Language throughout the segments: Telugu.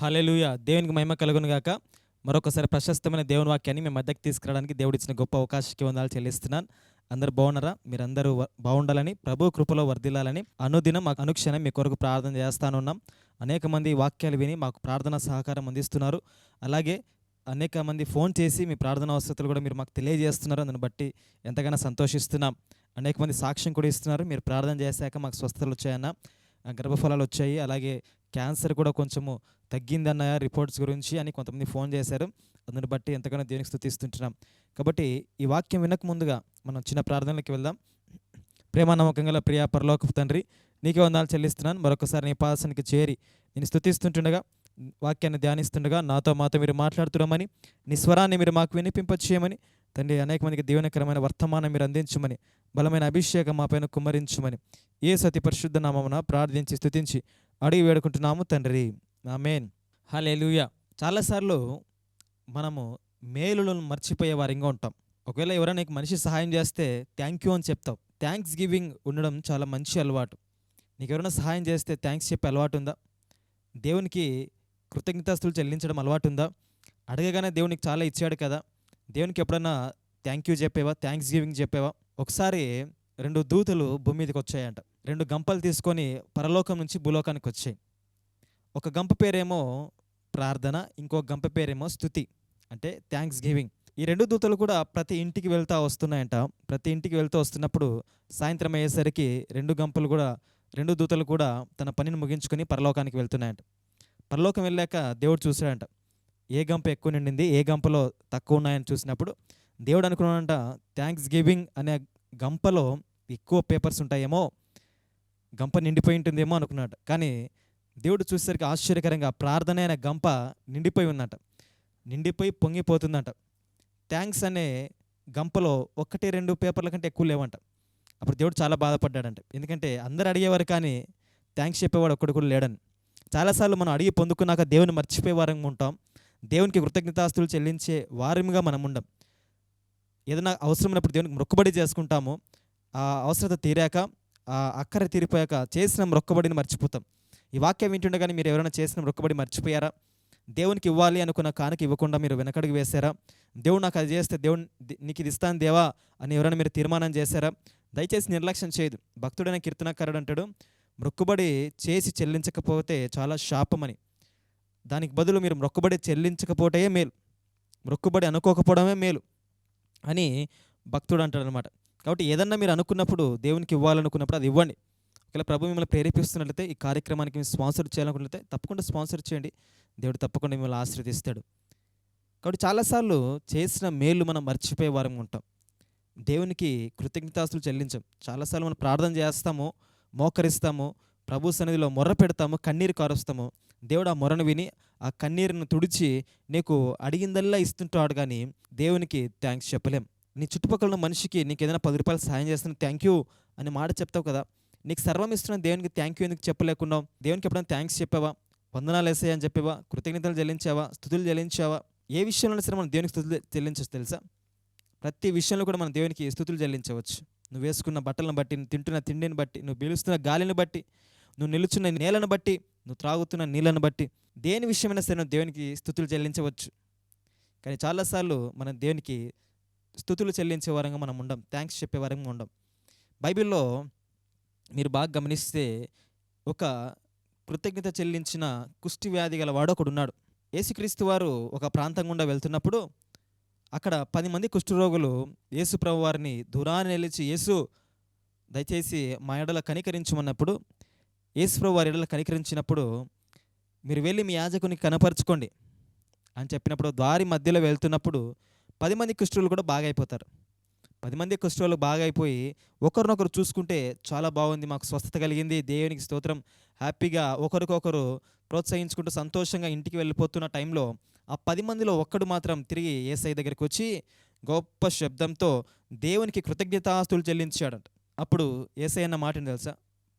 హలెలుయ దేవునికి మహిమ కలుగును గాక. మరొకసారి ప్రశస్తమైన దేవుని వాక్యాన్ని మీ మధ్యకి తీసుకురావడానికి దేవుడు ఇచ్చిన గొప్ప అవకాశానికి వందాలు చెల్లిస్తున్నాను. అందరు బాగున్నారా? మీరందరూ బాగుండాలని ప్రభు కృపలో వర్ధిల్లాలని అనుదినం మాకు అనుక్షణం మీ కొరకు ప్రార్థన చేస్తానున్నాం అనేక మంది వాక్యాలు విని మాకు ప్రార్థన సహకారం అందిస్తున్నారు. అలాగే అనేక మంది ఫోన్ చేసి మీ ప్రార్థన అవసరతలు కూడా మీరు మాకు తెలియజేస్తున్నారు. దాన్ని బట్టి ఎంతగానో సంతోషిస్తున్నాం. అనేక మంది సాక్ష్యం కూడా ఇస్తున్నారు. మీరు ప్రార్థన చేశాక మాకు స్వస్థతలు వచ్చాయన్న గర్భఫలాలు వచ్చాయి. అలాగే క్యాన్సర్ కూడా కొంచెము తగ్గిందన్న రిపోర్ట్స్ గురించి అని కొంతమంది ఫోన్ చేశారు. అందుని బట్టి ఎంతగానో దేవునికి స్థుతిస్తుంటున్నాం కాబట్టి ఈ వాక్యం వినక ముందుగా మనం చిన్న ప్రార్థనలకు వెళ్దాం. ప్రేమ నమ్మకం గల ప్రియా పరలోక తండ్రి నీకే వందాలు చెల్లిస్తున్నాను. మరొకసారి నీ పాదశానికి చేరి నేను స్థుతిస్తుంటుండగా వాక్యాన్ని ధ్యానిస్తుండగా నాతో మాతో మీరు మాట్లాడుతున్నామని నీ స్వరాన్ని మీరు మాకు వినిపింపచేయమని తండ్రి అనేక మందికి దీవెనకరమైన వర్తమానం మీరు అందించమని బలమైన అభిషేకం మా పైన కుమ్మరించమని ఏ సతి పరిశుద్ధ నామమున ప్రార్థించి స్థుతించి అడిగి వేడుకుంటున్నాము తండ్రి. ఆమేన్. హల్లెలూయా. చాలాసార్లు మనము మేలులను మర్చిపోయే వారంగా ఉంటాం. ఒకవేళ ఎవరైనా నీకు మనిషి సహాయం చేస్తే థ్యాంక్ యూ అని చెప్తావు. థ్యాంక్స్ గివింగ్ ఉండడం చాలా మంచి అలవాటు. నీకు ఎవరైనా సహాయం చేస్తే థ్యాంక్స్ చెప్పే అలవాటు ఉందా? దేవునికి కృతజ్ఞతాస్తులు చెల్లించడం అలవాటు ఉందా? అడగగానే దేవునికి చాలా ఇచ్చాడు కదా. దేవునికి ఎప్పుడన్నా థ్యాంక్ యూ చెప్పేవా? థ్యాంక్స్ గివింగ్ చెప్పేవా? ఒకసారి రెండు దూతలు భూమి మీదకి వచ్చాయంట. రెండు గంపలు తీసుకొని పరలోకం నుంచి భూలోకానికి వచ్చాయి. ఒక గంప పేరేమో ప్రార్థన ఇంకో గంప పేరేమో స్థుతి అంటే థ్యాంక్స్ గివింగ్ ఈ రెండు దూతలు కూడా ప్రతి ఇంటికి వెళ్తూ వస్తున్నాయంట. ప్రతి ఇంటికి వెళ్తూ వస్తున్నప్పుడు సాయంత్రం అయ్యేసరికి రెండు గంపలు కూడా రెండు దూతలు కూడా తన పనిని ముగించుకొని పరలోకానికి వెళ్తున్నాయంట. పరలోకం వెళ్ళాక దేవుడు చూశాడంట. ఏ గంప ఎక్కువ నిండింది ఏ గంపలో తక్కువ ఉన్నాయని చూసినప్పుడు దేవుడు అనుకున్నాడంట థ్యాంక్స్ గివింగ్ అనే గంపలో ఎక్కువ పేపర్స్ ఉంటాయేమో గంప నిండిపోయి ఉంటుందేమో అనుకున్నాడు కానీ దేవుడు చూసేసరికి ఆశ్చర్యకరంగా ప్రార్థన అనే గంప నిండిపోయి ఉందంట. నిండిపోయి పొంగిపోతుందంట. థ్యాంక్స్ అనే గంపలో ఒకటి రెండు పేపర్ల కంటే ఎక్కువ లేవంట. అప్పుడు దేవుడు చాలా బాధపడ్డాడంట. ఎందుకంటే అందరు అడిగేవారు కానీ థ్యాంక్స్ చెప్పేవాడు ఒక్కడు కూడా లేడని. చాలాసార్లు మనం అడిగి పొందుకున్నాక దేవుని మర్చిపోయే వారంగా ఉంటాం. దేవునికి కృతజ్ఞతాస్తులు చెల్లించే వారముగా మనం ఉండం ఏదైనా అవసరమైనప్పుడు దేవునికి మొక్కుబడి చేసుకుంటామో. ఆ అవసరత తీరాక ఆ అక్కర తీరిపోయాక చేసిన మొక్కబడిని మర్చిపోతాం. ఈ వాక్యం వింటుండగానే మీరు ఎవరైనా చేసిన మొక్కబడి మర్చిపోయారా? దేవునికి ఇవ్వాలి అనుకున్న కానుక ఇవ్వకుండా మీరు వెనకడుగు వేశారా? దేవుడు నాకు అది చేస్తే దేవుడు నీకు ఇది ఇస్తాను దేవా అని ఎవరైనా మీరు తీర్మానం చేశారా? దయచేసి నిర్లక్ష్యం చేయదు. భక్తుడైన కీర్తనకారుడు అంటాడు మొక్కుబడి చేసి చెల్లించకపోతే చాలా శాపమని. దానికి బదులు మీరు మొక్కుబడి చెల్లించకపోవటమే మేలు. మొక్కుబడి అనుకోకపోవడమే మేలు అని భక్తుడు అంటాడనమాట కాబట్టి ఏదన్నా మీరు అనుకున్నప్పుడు దేవునికి ఇవ్వాలనుకున్నప్పుడు అది ఇవ్వండి. ఒకవేళ ప్రభు మిమ్మల్ని ప్రేరేపిస్తున్నట్లయితే ఈ కార్యక్రమానికి మీరు స్పాన్సర్ చేయాలనుకున్నట్లయితే తప్పకుండా స్పాన్సర్ చేయండి. దేవుడు తప్పకుండా మిమ్మల్ని ఆశీర్దిస్తాడు కాబట్టి చాలాసార్లు చేసిన మేలు మనం మర్చిపోయే వారం ఉంటాం. దేవునికి కృతజ్ఞతాస్తులు చెల్లించాం. చాలాసార్లు మనం ప్రార్థన చేస్తాము మోకరిస్తాము ప్రభు సన్నిధిలో మొర్ర పెడతాము కన్నీరు కారుస్తాము. దేవుడు ఆ మొరను విని ఆ కన్నీరును తుడిచి నీకు అడిగిందల్లా ఇస్తుంటాడు కానీ దేవునికి థ్యాంక్స్ చెప్పలేం. నీ చుట్టుపక్కల ఉన్న మనిషికి నీకు ఏదైనా పది రూపాయలు సాయం చేస్తున్నా థ్యాంక్ యూ అని మాట చెప్తావు కదా. నీకు సర్వం ఇస్తున్న దేవునికి థ్యాంక్ యూ ఎందుకు చెప్పలేకున్నావు? దేవునికి ఎప్పుడైనా థ్యాంక్స్ చెప్పావా? వందనాలు వేసాయి అని చెప్పేవా? కృతజ్ఞతలు చెల్లించావా? స్థుతులు చెల్లించావా? ఏ విషయంలో సరే మనం దేవునికి స్థుతులు చెల్లించవచ్చు తెలుసా? ప్రతి విషయంలో కూడా మనం దేవునికి స్థుతులు చెల్లించవచ్చు. నువ్వు వేసుకున్న బట్టలను బట్టి నువ్వు తింటున్న తిండిని బట్టి నువ్వు పీలుస్తున్న గాలిని బట్టి నువ్వు నిలుచున్న నేలను బట్టి నువ్వు త్రాగుతున్న నీళ్ళను బట్టి దేని విషయమైనా సరే దేవునికి స్థుతులు చెల్లించవచ్చు. కానీ చాలాసార్లు మనం దేవునికి స్థుతులు చెల్లించే వారంగా మనం ఉండం థ్యాంక్స్ చెప్పే వారంగా ఉండం. బైబిల్లో మీరు బాగా గమనిస్తే ఒక కృతజ్ఞత చెల్లించిన కుష్టి వ్యాధి గల వాడు ఒకడు ఉన్నాడు. యేసుక్రీస్తు వారు ఒక ప్రాంతం గుండా వెళ్తున్నప్పుడు అక్కడ పది మంది కుష్ఠరోగులు యేసు ప్రభు వారిని దూరాన్ని నిలిచి యేసు దయచేసి మా ఎడల కనికరించమన్నప్పుడు యేసుప్రభు వారి ఇళ్ళ కనికరించినప్పుడు మీరు వెళ్ళి మీ యాజకుని కనపరుచుకోండి అని చెప్పినప్పుడు దారి మధ్యలో వెళ్తున్నప్పుడు పది మంది కుష్ఠులు కూడా బాగా అయిపోతారు పది మంది కుష్ఠులు బాగా అయిపోయి ఒకరినొకరు చూసుకుంటే చాలా బాగుంది మాకు స్వస్థత కలిగింది దేవునికి స్తోత్రం. హ్యాపీగా ఒకరికొకరు ప్రోత్సహించుకుంటూ సంతోషంగా ఇంటికి వెళ్ళిపోతున్న టైంలో ఆ పది మందిలో ఒక్కడు మాత్రం తిరిగి ఏసఐ దగ్గరికి వచ్చి గొప్ప శబ్దంతో దేవునికి కృతజ్ఞతాస్తులు చెల్లించాడట. అప్పుడు ఏసఐ అన్న మాట తెలుసా?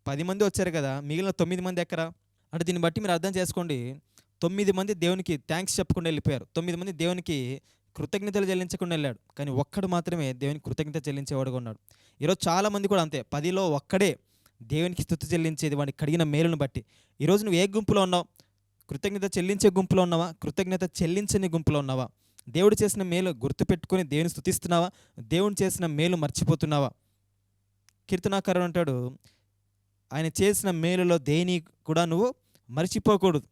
పది మంది వచ్చారు కదా మిగిలిన తొమ్మిది మంది ఎక్కరా? అంటే దీన్ని బట్టి మీరు అర్థం చేసుకోండి. తొమ్మిది మంది దేవునికి థ్యాంక్స్ చెప్పకుండా వెళ్ళిపోయారు. తొమ్మిది మంది దేవునికి కృతజ్ఞతలు చెల్లించకుండా వెళ్ళాడు. కానీ ఒక్కడు మాత్రమే దేవునికి కృతజ్ఞత చెల్లించేవాడుగా ఉన్నాడు. ఈరోజు చాలామంది కూడా అంతే. పదిలో ఒక్కడే దేవునికి స్థుతి చెల్లించేది వాడికి కడిగిన మేలును బట్టి. ఈరోజు నువ్వు ఏ గుంపులో ఉన్నావు? కృతజ్ఞత చెల్లించే గుంపులో ఉన్నావా? కృతజ్ఞత చెల్లించని గుంపులో ఉన్నావా? దేవుడు చేసిన మేలు గుర్తుపెట్టుకొని దేవుని స్థుతిస్తున్నావా? దేవుడు చేసిన మేలు మర్చిపోతున్నావా? కీర్తనాకారుడు అంటాడు ఆయన చేసిన మేలులో దేని కూడా నువ్వు మర్చిపోకూడదు.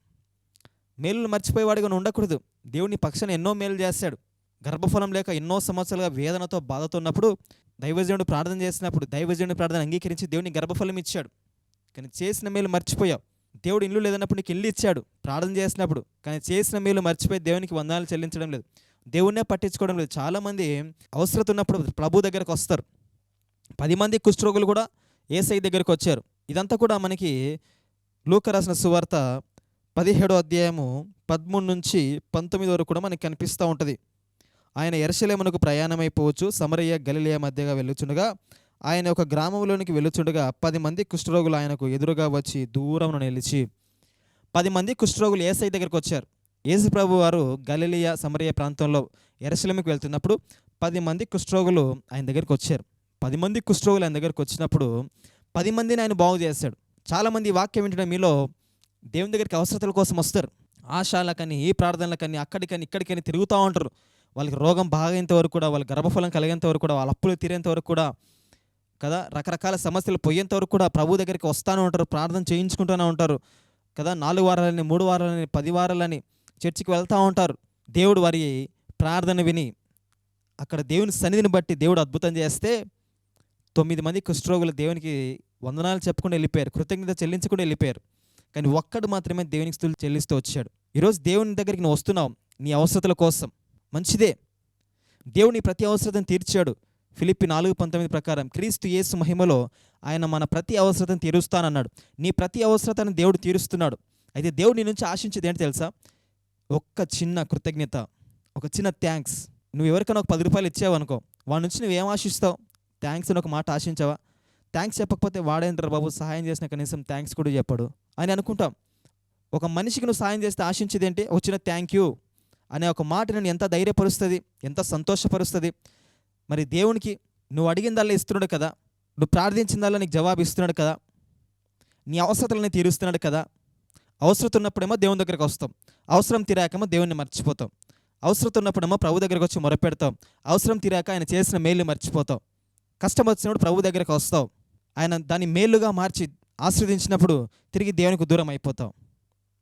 మేలులు మర్చిపోయేవాడిగా నువ్వు ఉండకూడదు. దేవుని పక్షాన ఎన్నో మేలు చేస్తాడు గర్భఫలం లేక ఎన్నో సంవత్సరాలుగా వేదనతో బాధతో ఉన్నప్పుడు దైవజనుడు ప్రార్థన చేసినప్పుడు దైవజనుడు ప్రార్థన అంగీకరించి దేవుని గర్భఫలం ఇచ్చాడు. కానీ చేసిన మేలు మర్చిపోయావు. దేవుడు ఇల్లు లేదన్నప్పుడు నీకు ఇల్లు ఇచ్చాడు ప్రార్థన చేసినప్పుడు. కానీ చేసిన మేలు మర్చిపోయి దేవునికి వందనాలు చెల్లించడం లేదు. దేవుణ్ణే పట్టించుకోవడం లేదు. చాలామంది అవసరత ఉన్నప్పుడు ప్రభు దగ్గరకు వస్తారు. పది మంది కుష్ఠరోగులు కూడా ఏసై దగ్గరికి వచ్చారు. ఇదంతా కూడా మనకి లూక రాసిన సువార్త పదిహేడో అధ్యాయము పదమూడు నుంచి పంతొమ్మిది వరకు కూడా మనకి కనిపిస్తూ ఉంటుంది. ఆయన ఎరసలేమునకు ప్రయాణమైపోవచ్చు సమరయ్య గలిలయ మధ్యగా వెళ్ళుచుండగా ఆయన ఒక గ్రామంలోనికి వెళ్ళుచుండగా పది మంది కుష్ఠరోగులు ఆయనకు ఎదురుగా వచ్చి దూరం నిలిచి పది మంది కుష్ఠరోగులు ఏసై దగ్గరికి వచ్చారు. యేసు ప్రభు వారు గలిలియ సమరయ్య ప్రాంతంలో ఎరసలేముకి వెళ్తున్నప్పుడు పది మంది కుష్ఠరోగులు ఆయన దగ్గరికి వచ్చారు. పది మంది కుష్ఠరోగులు ఆయన దగ్గరికి వచ్చినప్పుడు పది మందిని ఆయన బాగు చేశాడు చాలామంది వాక్యం వింటడం మీలో దేవుని దగ్గరికి అవసరతల కోసం వస్తారు. ఆశాలకని ఏ ప్రార్థనలకని అక్కడికని ఇక్కడికని తిరుగుతూ ఉంటారు. వాళ్ళకి రోగం బాగేంత వరకు కూడా వాళ్ళ గర్భఫలం కలిగేంత వరకు కూడా వాళ్ళ అప్పులు తీరేంత వరకు కూడా కదా రకరకాల సమస్యలు పోయేంత వరకు కూడా ప్రభు దగ్గరికి వస్తూనే ఉంటారు ప్రార్థన చేయించుకుంటూనే ఉంటారు కదా. నాలుగు వారాలని మూడు వారాలని పది వారాలని చర్చికి వెళ్తూ ఉంటారు. దేవుడు వారి ప్రార్థన విని అక్కడ దేవుని సన్నిధిని బట్టి దేవుడు అద్భుతం చేస్తే తొమ్మిది మంది కుష్ఠరోగులు దేవునికి వందనాలు చెప్పుకుని వెళ్ళిపోయారు. కృతజ్ఞత చెల్లించుకుని వెళ్ళిపోయారు. కానీ ఒక్కడు మాత్రమే దేవునికి స్థుతులు చెల్లిస్తూ వచ్చాడు. ఈరోజు దేవుని దగ్గరికి నువ్వు వస్తున్నావు. నీ అవసరతల కోసం. మంచిదే. దేవుని ప్రతి అవసరతను తీర్చాడు. ఫిలిప్పి నాలుగు పంతొమ్మిది ప్రకారం క్రీస్తు యేసు మహిమలో ఆయన మన ప్రతి అవసరతను తీరుస్తానన్నాడు. నీ ప్రతి అవసరతను దేవుడు తీరుస్తున్నాడు. అయితే దేవుడు నీ నుంచి ఆశించేది ఏంటి తెలుసా? ఒక్క చిన్న కృతజ్ఞత ఒక చిన్న థ్యాంక్స్ నువ్వు ఎవరికైనా ఒక పది రూపాయలు ఇచ్చావు అనుకో వాడి నుంచి నువ్వేం ఆశిస్తావు? థ్యాంక్స్ అని ఒక మాట ఆశించావా? థ్యాంక్స్ చెప్పకపోతే వాడేంటారు బాబు? సహాయం చేసిన కనీసం థ్యాంక్స్ కూడా చెప్పడు. అని అనుకుంటాం. ఒక మనిషికి నువ్వు సహాయం చేస్తే ఆశించేది ఏంటి వచ్చిన థ్యాంక్ యూ అనే ఒక మాట నేను ఎంత ధైర్యపరుస్తుంది ఎంత సంతోషపరుస్తుంది. మరి దేవునికి నువ్వు అడిగిందల్లా ఇస్తున్నాడు కదా నువ్వు ప్రార్థించిందల్లా నీకు జవాబు ఇస్తున్నాడు కదా నీ అవసరతలని తీరుస్తున్నాడు కదా అవసరం ఉన్నప్పుడేమో దేవుని దగ్గరికి వస్తాం. అవసరం తీరాకేమో దేవుణ్ణి మర్చిపోతాం. అవసరం ఉన్నప్పుడేమో ప్రభు దగ్గరకు వచ్చి మొరపెడతాం. అవసరం తీరాక ఆయన చేసిన మేలు మర్చిపోతాం. కష్టం వచ్చినప్పుడు ప్రభు దగ్గరకు వస్తావు ఆయన దాన్ని మేలుగా మార్చి ఆస్వాదించినప్పుడు తిరిగి దేవునికి దూరం అయిపోతాం.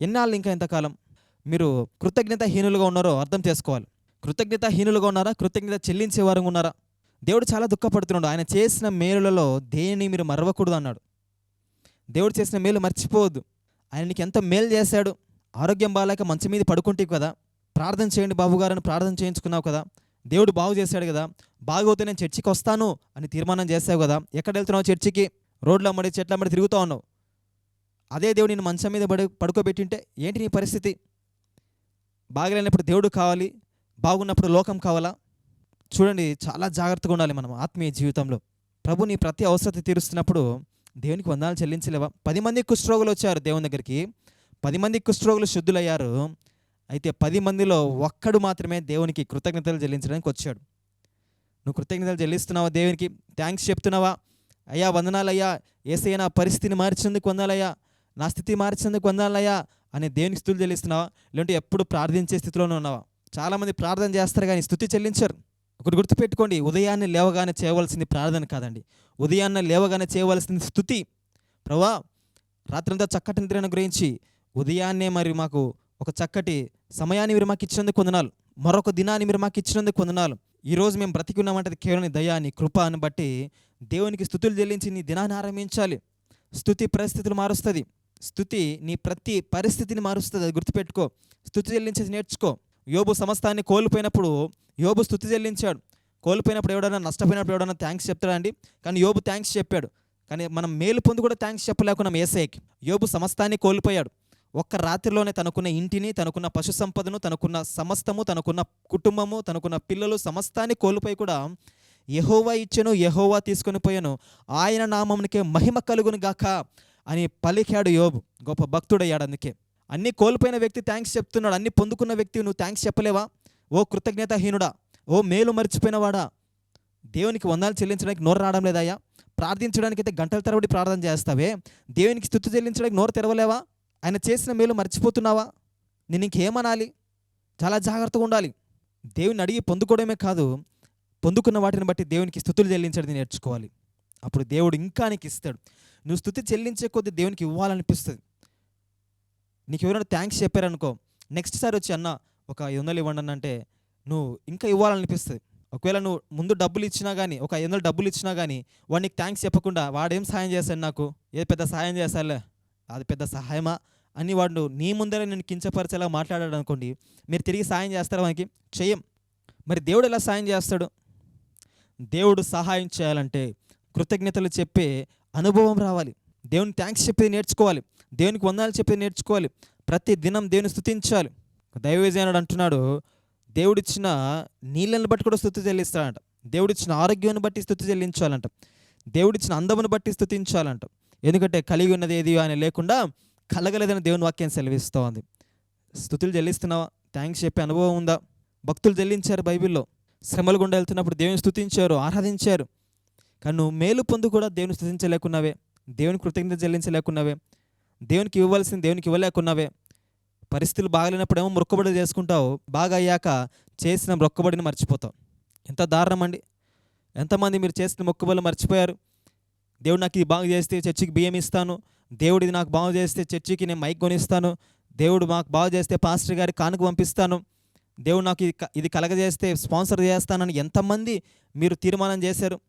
ఎన్నాళ్ళు ఇంకా ఎంతకాలం మీరు కృతజ్ఞతాహీనులుగా ఉన్నారో అర్థం చేసుకోవాలి. కృతజ్ఞతాహీనులుగా ఉన్నారా? కృతజ్ఞత చెల్లించే వారంగా ఉన్నారా? దేవుడు చాలా దుఃఖపడుతున్నాడు. ఆయన చేసిన మేలులలో దేనిని మీరు మరవకూడదు అన్నాడు. దేవుడు చేసిన మేలు మర్చిపోవద్దు. ఆయన నీకు ఎంత మేలు చేశాడు? ఆరోగ్యం బాగాలేక మంచి మీద పడుకుంటే కదా? ప్రార్థన చేయండి బాబుగారని ప్రార్థన చేయించుకున్నావు కదా? దేవుడు బాగు చేశాడు కదా. బాగోతే నేను చర్చికి వస్తాను అని తీర్మానం చేసావు కదా. ఎక్కడ వెళ్తున్నావు చర్చికి? రోడ్లు అమ్మడి చెట్ల అమ్మడి తిరుగుతూ ఉన్నావు. అదే దేవుడు నేను మంచం మీద పడు పడుకోబెట్టింటే ఏంటి నీ పరిస్థితి? బాగలేనప్పుడు దేవుడు కావాలి. బాగున్నప్పుడు లోకం కావాలా? చూడండి చాలా జాగ్రత్తగా ఉండాలి మనం ఆత్మీయ జీవితంలో. ప్రభు నీ ప్రతి అవసరత తీరుస్తున్నప్పుడు దేవునికి వందాలు చెల్లించలేవా? పది మంది కుష్ఠరోగులు వచ్చారు దేవుని దగ్గరికి. పది మంది కుష్ఠరోగులు శుద్ధులయ్యారు. అయితే పది మందిలో ఒక్కడు మాత్రమే దేవునికి కృతజ్ఞతలు చెల్లించడానికి వచ్చాడు. నువ్వు కృతజ్ఞతలు చెల్లిస్తున్నావా దేవునికి? థ్యాంక్స్ చెప్తున్నావా? అయ్యా వందనాలయ్యా. ఏసయ్య నా పరిస్థితిని మార్చినందుకు వందాలయ్యా నా స్థితి మార్చినందుకు వందాలయ్యా అనే దేవునికి స్థుతులు చెల్లిస్తున్నావా? లేదంటే ఎప్పుడు ప్రార్థించే స్థితిలోనే ఉన్నావా? చాలామంది ప్రార్థన చేస్తారు కానీ స్థుతి చెల్లించరు. ఒకటి గుర్తుపెట్టుకోండి ఉదయాన్నే లేవగానే చేయవలసింది ప్రార్థన కాదండి. ఉదయాన్నే లేవగానే చేయవలసింది స్థుతి. ప్రభా రాత్రంతా చక్కటి నిద్రను గురించి ఉదయాన్నే మరి మాకు ఒక చక్కటి సమయాన్ని మీరు మాకు ఇచ్చినందుకు వందనాలు. మరొక దినాన్ని మీరు మాకు ఇచ్చినందుకు వందనాలు. ఈరోజు మేము బ్రతికి ఉన్నామంటే అది కేవలం నీ దయా నీ కృప అని బట్టి దేవునికి స్థుతులు చెల్లించి నీ దినాన్ని ఆరంభించాలి. స్థుతి పరిస్థితులు మారుస్తుంది. స్థుతి నీ ప్రతి పరిస్థితిని మారుస్తుంది అది గుర్తుపెట్టుకో. స్థుతి చెల్లించేది నేర్చుకో. యోబు సమస్తాన్ని కోల్పోయినప్పుడు యోబు స్థుతి చెల్లించాడు. కోల్పోయినప్పుడు ఎవడైనా నష్టపోయినప్పుడు ఎవడైనా థ్యాంక్స్ చెప్తాడండి కానీ యోబు థ్యాంక్స్ చెప్పాడు. కానీ మనం మేలు పొంది కూడా థ్యాంక్స్ చెప్పలేకున్నాం ఏసఐకి యోబు సమస్తాన్ని కోల్పోయాడు. ఒక్క రాత్రిలోనే తనకున్న ఇంటిని తనకున్న పశు సంపదను తనకున్న సమస్తము తనకున్న కుటుంబము తనకున్న పిల్లలు సమస్తాన్ని కోల్పోయి కూడా యహోవా ఇచ్చెను యహోవా తీసుకొని పోయాను. ఆయన నామమునికే మహిమ కలుగును గాక అని పలికాడు యోబు. గొప్ప భక్తుడయ్యాడు అందుకే. అన్నీ కోల్పోయిన వ్యక్తి థ్యాంక్స్ చెప్తున్నాడు. అన్ని పొందుకున్న వ్యక్తి నువ్వు థ్యాంక్స్ చెప్పలేవా? ఓ కృతజ్ఞతాహీనుడా. ఓ మేలు మర్చిపోయినవాడా? దేవునికి వందాలు చెల్లించడానికి నోరు రావడం లేదయ్యా. ప్రార్థించడానికి అయితే గంటల తరబడి ప్రార్థన చేస్తావే. దేవునికి స్థుతి చెల్లించడానికి నోరు తెరవలేవా? ఆయన చేసిన మేలు మర్చిపోతున్నావా? నేను ఇంకేమనాలి? చాలా జాగ్రత్తగా ఉండాలి. దేవుని అడిగి పొందుకోవడమే కాదు పొందుకున్న వాటిని బట్టి దేవునికి స్థుతులు చెల్లించడం నేర్చుకోవాలి. అప్పుడు దేవుడు ఇంకా నీకు ఇస్తాడు. నువ్వు స్థుతి చెల్లించే కొద్దీ దేవునికి ఇవ్వాలనిపిస్తుంది. నీకు ఎవరైనా థ్యాంక్స్ చెప్పారనుకో నెక్స్ట్ సారి వచ్చి అన్న ఒక ఐదు వందలు ఇవ్వండి అన్న అంటే నువ్వు ఇంకా ఇవ్వాలనిపిస్తుంది. ఒకవేళ నువ్వు ముందు డబ్బులు ఇచ్చినా కానీ ఒక ఐదు వందలు డబ్బులు ఇచ్చినా కానీ వాడు నీకు థ్యాంక్స్ చెప్పకుండా వాడేం సహాయం చేశాడు నాకు? ఏ పెద్ద సాయం చేశాలే అది పెద్ద సహాయమా అని వాడు నీ ముందరే నేను కించపరిచేలా మాట్లాడాడు అనుకోండి మీరు తిరిగి సాయం చేస్తారా వానికి? చెయ్యం. మరి దేవుడు ఎలా సాయం చేస్తాడు? దేవుడు సహాయం చేయాలంటే కృతజ్ఞతలు చెప్పే అనుభవం రావాలి. దేవుని థ్యాంక్స్ చెప్పేది నేర్చుకోవాలి. దేవునికి వందాలు చెప్పేది నేర్చుకోవాలి. ప్రతి దినం దేవుని స్థుతించాలి దైవజనుడు అంటున్నాడు దేవుడిచ్చిన నీళ్ళని బట్టి కూడా స్థుతి చెల్లిస్తాడంట. దేవుడిచ్చిన ఆరోగ్యాన్ని బట్టి స్థుతి చెల్లించాలంట. దేవుడిచ్చిన అందమును బట్టి స్థుతించాలంట ఎందుకంటే కలిగి ఉన్నది ఏది అని లేకుండా కలగలేదని దేవుని వాక్యం సెలవిస్తోంది స్థుతులు చెల్లిస్తున్నావా? థ్యాంక్స్ చెప్పే అనుభవం ఉందా? భక్తులు చెల్లించారు బైబిల్లో. శ్రమలు గుండా వెళ్తున్నప్పుడు దేవుని స్థుతించారు ఆరాధించారు. కానీ నువ్వు మేలు పొందు కూడా దేవుని స్థుతించలేకున్నావే. దేవుని కృతజ్ఞత చెల్లించలేకున్నావే. దేవునికి ఇవ్వవలసింది దేవునికి ఇవ్వలేకున్నావే. పరిస్థితులు బాగలేనప్పుడేమో మొక్కబడి చేసుకుంటావు. బాగా అయ్యాక చేసిన మొక్కబడిని మర్చిపోతావు. ఎంత దారుణం అండి. ఎంతమంది మీరు చేసిన మొక్కుబడులు మర్చిపోయారు? దేవుడు నాకు ఇది బాగు చేస్తే చర్చికి బియ్యం ఇస్తాను. దేవుడు ఇది నాకు బాగు చేస్తే చర్చికి నేను మైక్ కొనిస్తాను. దేవుడు మాకు బాగు చేస్తే పాస్టర్ గారి కానుక పంపిస్తాను. దేవుడు నాకు ఇది ఇది కలగజేస్తే స్పాన్సర్ చేస్తానని ఎంతమంది మీరు తీర్మానం చేశారు.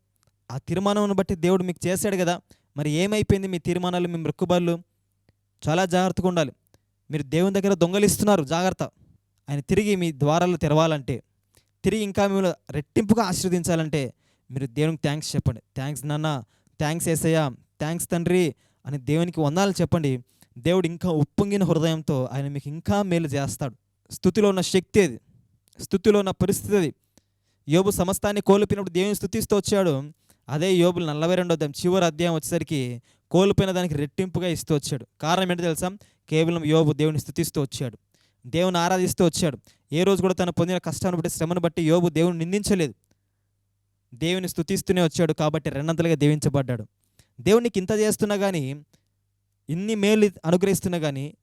ఆ తీర్మానం బట్టి దేవుడు మీకు చేశాడు కదా. మరి ఏమైపోయింది మీ తీర్మానాలు మీ మృక్కుబళ్ళు? చాలా జాగ్రత్తగా ఉండాలి. మీరు దేవుని దగ్గర దొంగలిస్తున్నారు జాగ్రత్త. ఆయన తిరిగి మీ ద్వారాలు తెరవాలంటే తిరిగి ఇంకా మిమ్మల్ని రెట్టింపుగా ఆశీర్వదించాలంటే మీరు దేవునికి థ్యాంక్స్ చెప్పండి. థ్యాంక్స్ నాన్న. థ్యాంక్స్ ఏసయ్యా. థ్యాంక్స్ తండ్రి అని దేవునికి వందాలు చెప్పండి. దేవుడు ఇంకా ఉప్పొంగిన హృదయంతో ఆయన మీకు ఇంకా మేలు చేస్తాడు. స్థుతిలో ఉన్న శక్తి అది. స్థుతిలో ఉన్న పరిస్థితి అది. యోబు సమస్తాన్ని కోల్పోయినప్పుడు దేవుని స్థుతిస్తూ వచ్చాడు. అదే యోబులు నలభై రెండో అధ్యాయం చివరి అధ్యాయం వచ్చేసరికి కోల్పోయిన దానికి రెట్టింపుగా ఇస్తూ వచ్చాడు. కారణం ఏంటో తెలుసా? కేవలం యోబు దేవుని స్థుతిస్తూ వచ్చాడు. దేవుని ఆరాధిస్తూ వచ్చాడు. ఏ రోజు కూడా తను పొందిన కష్టాన్ని బట్టి శ్రమను బట్టి యోబు దేవుని నిందించలేదు. దేవుని స్థుతిస్తూనే వచ్చాడు కాబట్టి రెండంతలుగా దీవించబడ్డాడు. దేవునికి ఇంత చేస్తున్నా కానీ ఇన్ని మేలు అనుగ్రహిస్తున్నా కానీ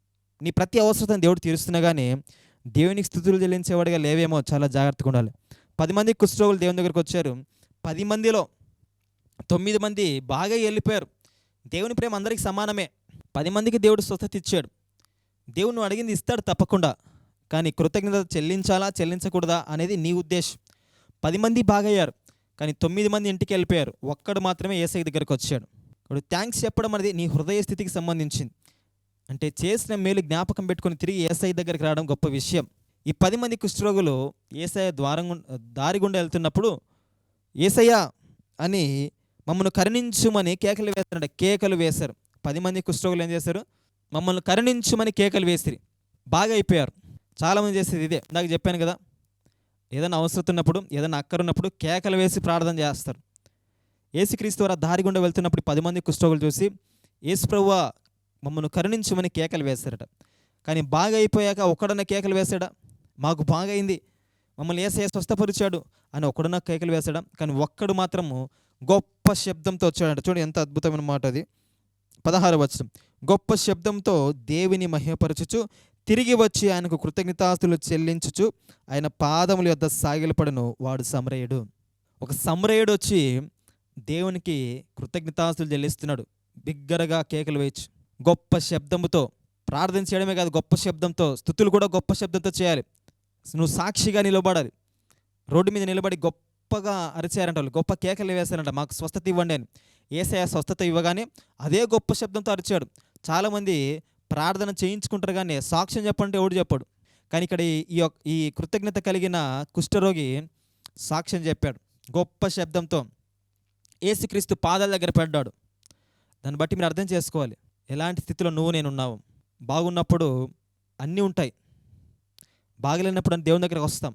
నీ ప్రతి అవసరతను దేవుడు తీరుస్తున్నా కానీ దేవునికి స్థుతులు చెల్లించేవాడిగా లేవేమో చాలా జాగ్రత్తగా ఉండాలి. పది మంది కుష్ఠరోగులు దేవుని దగ్గరికి వచ్చారు. పది మందిలో తొమ్మిది మంది బాగా వెళ్ళిపోయారు దేవుని ప్రేమ అందరికీ సమానమే. పది మందికి దేవుడు స్వస్థత ఇచ్చాడు. దేవుడు నువ్వు అడిగింది ఇస్తాడు తప్పకుండా. కానీ కృతజ్ఞత చెల్లించాలా చెల్లించకూడదా అనేది నీ ఉద్దేశం. పది మంది బాగయ్యారు. కానీ తొమ్మిది మంది ఇంటికి వెళ్ళిపోయారు. ఒక్కడు మాత్రమే ఏసై దగ్గరికి వచ్చాడు. ఇప్పుడు థ్యాంక్స్ చెప్పడం అనేది నీ హృదయ స్థితికి సంబంధించింది. అంటే చేసిన మేలు జ్ఞాపకం పెట్టుకొని తిరిగి ఏసఐ దగ్గరికి రావడం గొప్ప విషయం. ఈ పది మంది కుష్ఠరోగులు ఏసఐ ద్వారం దారి గుండా వెళ్తున్నప్పుడు ఏసయ్య అని మమ్మల్ని కరుణించుమని కేకలు వేస్తారంట. కేకలు వేశారు. పది మంది కుష్ఠరోగులు ఏం చేశారు? మమ్మల్ని కరుణించుమని కేకలు వేసిరి. బాగా అయిపోయారు. చాలామంది చేసేది ఇదే. ఇందాక చెప్పాను కదా ఏదైనా అవసరం ఉన్నప్పుడు ఏదైనా అక్కరున్నప్పుడు కేకలు వేసి ప్రార్థన చేస్తారు. ఏసుక్రీస్తు వారు దారి గుండా వెళ్తున్నప్పుడు పది మంది కుష్ఠోగులు చూసి ఏసుప్రవ్వ మమ్మల్ని కరుణించమని కేకలు వేశారట. కానీ బాగా అయిపోయాక ఒక్కడన్న కేకలు వేశాడా? మాకు బాగైంది మమ్మల్ని ఏసయ్య స్వస్థపరిచాడు అని ఒకడున్న కేకలు వేశాడా? కానీ ఒక్కడు మాత్రము గొప్ప శబ్దంతో వచ్చాడంట. చూడండి ఎంత అద్భుతమైన మాట అది. పదహారు వచనం. గొప్ప శబ్దంతో దేవిని మహిమపరచుచు తిరిగి వచ్చి ఆయనకు కృతజ్ఞతాస్తులు చెల్లించుచు ఆయన పాదముల యొద్ద సాగిలపడను వాడు సమరయుడు. ఒక సమరయుడు వచ్చి దేవునికి కృతజ్ఞతాస్తులు చెల్లిస్తున్నాడు. బిగ్గరగా కేకలు వేయచ్చు. గొప్ప శబ్దముతో ప్రార్థన చేయడమే కాదు గొప్ప శబ్దంతో స్థుతులు కూడా గొప్ప శబ్దంతో చేయాలి. నువ్వు సాక్షిగా నిలబడాలి. రోడ్డు మీద నిలబడి గొప్పగా అరిచారంట వాళ్ళు. గొప్ప కేకలు వేశారంట. మాకు స్వస్థత ఇవ్వండి అని. ఏసయ స్వస్థత ఇవ్వగానే అదే గొప్ప శబ్దంతో అరిచాడు. చాలామంది ప్రార్థన చేయించుకుంటారు కానీ సాక్ష్యం చెప్పంటే ఎవడు చెప్పాడు. కానీ ఇక్కడ ఈ- ఈ యొక్క- ఈ కృతజ్ఞత కలిగిన కుష్ఠరోగి సాక్ష్యం చెప్పాడు. గొప్ప శబ్దంతో ఏసుక్రీస్తు పాదాల దగ్గర పడ్డాడు. దాన్ని బట్టి మీరు అర్థం చేసుకోవాలి. ఎలాంటి స్థితిలో నువ్వు నేను ఉన్నావు? బాగున్నప్పుడు అన్నీ ఉంటాయి. బాగలేనప్పుడు దేవుని దగ్గరకు వస్తాం.